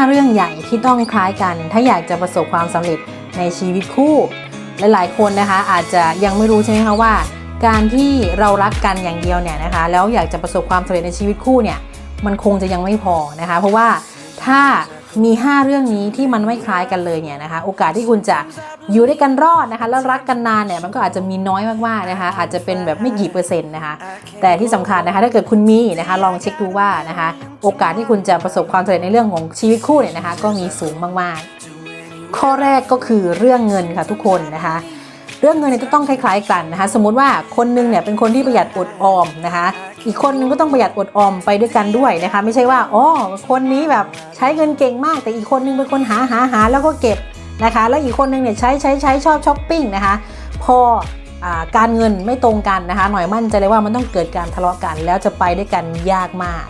5 เรื่องใหญ่ที่ต้องคล้ายกัน ถ้าอยากจะประสบความสำเร็จในชีวิตคู่หลายๆคนนะคะอาจจะยังไม่รู้ใช่ไหมคะว่า การที่เรารักกันอย่างเดียวเนี่ยนะคะแล้วอยากจะประสบความสำเร็จในชีวิตคู่เนี่ยมันคงจะยังไม่พอนะคะ เพราะว่าถ้า มี 5 เรื่องนี้ที่มันไม่คล้ายกันเลยเนี่ยนะคะ โอกาสที่คุณจะอยู่ด้วยกันรอดนะคะ แล้วรักกันนานเนี่ยมันก็อาจจะมีน้อยมากๆนะคะ อาจจะเป็นแบบไม่กี่เปอร์เซ็นต์นะคะ แต่ที่สำคัญนะคะถ้าเกิดคุณมีนะคะ ลองเช็คดูว่านะคะ โอกาสที่คุณจะประสบความสำเร็จในเรื่องของชีวิตคู่เนี่ยนะคะ ก็มีสูงมากๆ ข้อแรกก็คือเรื่องเงินค่ะทุกคนนะคะ เรื่องเงินเนี่ยจะต้องคล้ายๆกันนะคะ สมมติว่าคนหนึงเนี่ยเป็นคนที่ประหยัดอดออมนะคะ อีกคนนึงก็ต้องประหยัดอดออมไปด้วยกันด้วยนะคะ ไม่ใช่ว่าอ๋อคนนี้แบบใช้เงินเก่งมาก แต่อีกคนนึงเป็นคนหาหาหาแล้วก็เก็บนะคะ แล้วอีกคนนึงเนี่ยใช้ใช้ใช้ชอบช้อปปิ้งนะคะ พอการเงินไม่ตรงกันนะคะ หน่อยมั่นใจเลยว่ามันต้องเกิดการทะเลาะกัน แล้วจะไปด้วยกันยากมาก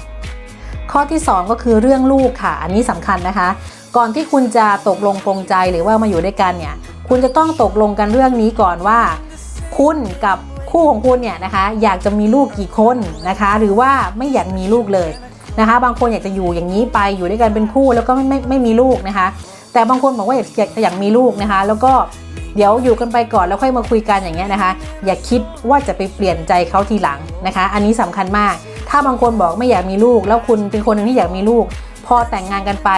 ข้อที่ 2 ก็คือเรื่องลูกค่ะ อันนี้สำคัญนะคะ ก่อนที่คุณจะตกลงปรงใจหรือว่ามาอยู่ด้วยกันเนี่ย คุณจะต้องตกลงกันเรื่องนี้ก่อนว่า คุณกับคู่ของคุณเนี่ยนะคะ อยากจะมีลูกกี่คนนะคะ หรือว่าไม่อยากมีลูกเลยนะคะ บางคนอยากจะอยู่อย่างนี้ไปอยู่ด้วยกันเป็นคู่แล้วก็ไม่ไม่ไม่มีลูกนะคะ แต่บางคนบอกว่าอยากอยากอยากมีลูกนะคะ แล้วก็เดี๋ยวอยู่กันไปก่อนแล้วค่อยมาคุยกันอย่างเงี้ยนะคะ อย่าคิดว่าจะไปเปลี่ยนใจเขาทีหลังนะคะ อันนี้สำคัญมาก ถ้าบางคนบอกไม่อยากมีลูก แล้วคุณเป็นคนหนึ่งที่อยากมีลูก พอแต่งงานกันไป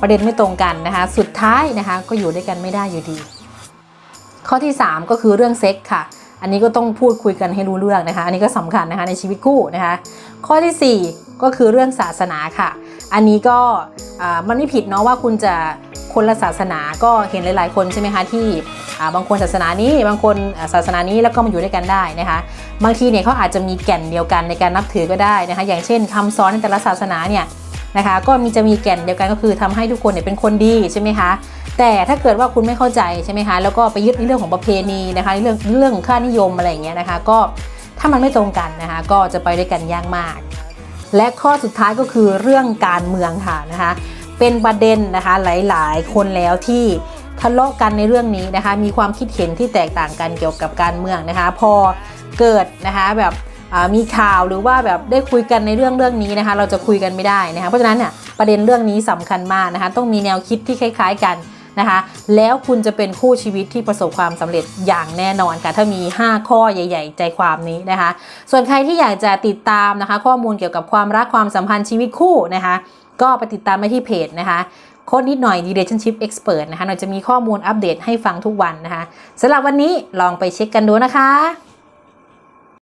ประเด็นไม่ตรงกันนะคะ สุดท้ายนะคะก็อยู่ด้วยกันไม่ได้อยู่ดี ข้อที่ 3 ก็คือเรื่องเซ็กค่ะ อันนี้ก็ต้องพูดคุยกันให้รู้เรื่องนะคะ อันนี้ก็สำคัญนะคะในชีวิตคู่นะคะ ข้อทีสี่ 4 ก็คือเรื่องศาสนาค่ะ อันนี้ก็มันไม่ผิดเนาะว่าคุณจะคนละศาสนาก็เห็นหลาย ๆ คนใช่ไหมคะที่ บางคนศาสนานี้บางคนศาสนานี้แล้วก็มาอยู่ด้วยกันได้นะคะ บางทีเนี่ยเขาอาจจะมีแก่นเดียวกันในการนับถือก็ได้นะคะ อย่างเช่นคำสอนในแต่ละศาสนาเนี่ยนะคะก็มีจะมีแก่นเดียวกันก็คือทำให้ทุกคนเนี่ยเป็นคนดีใช่ไหมคะแต่ถ้าเกิดว่าคุณไม่เข้าใจใช่ไหมคะแล้วก็ไปยึดในเรื่องของประเพณีนะคะเรื่องเรื่องของค่านิยมอะไรอย่างเงี้ยนะคะ ก็ถ้ามันไม่ตรงกันนะคะ ก็จะไปด้วยกันยากมาก และข้อสุดท้ายก็คือเรื่องการเมืองค่ะนะคะ เป็นประเด็นนะคะหลายๆ คนแล้วที่ ทะเลาะกันในเรื่องนี้นะคะ มีความคิดเห็นที่แตกต่างกันเกี่ยวกับการเมืองนะคะ พอเกิดนะคะแบบมีข่าวหรือว่าแบบได้คุยกันในเรื่องเรื่องนี้นะคะ เราจะคุยกันไม่ได้นะคะ เพราะฉะนั้นเนี่ยประเด็นเรื่องนี้สำคัญมากนะคะ ต้องมีแนวคิดที่คล้าย ๆ กันนะคะ แล้วคุณจะเป็นคู่ชีวิตที่ประสบความสำเร็จอย่างแน่นอนค่ะ ถ้ามี 5 ข้อใหญ่ ๆ ใจความนี้นะคะ ส่วนใครที่อยากจะติดตามนะคะ ข้อมูลเกี่ยวกับความรักความสัมพันธ์ชีวิตคู่นะคะ ก็ไปติดตามได้ที่เพจนะคะโค้ดนิดหน่อย relationship expert นะคะเราจะมีข้อมูลอัปเดตให้ฟังทุกวันนะคะสำหรับวันนี้ลองไปเช็คกันดูนะคะ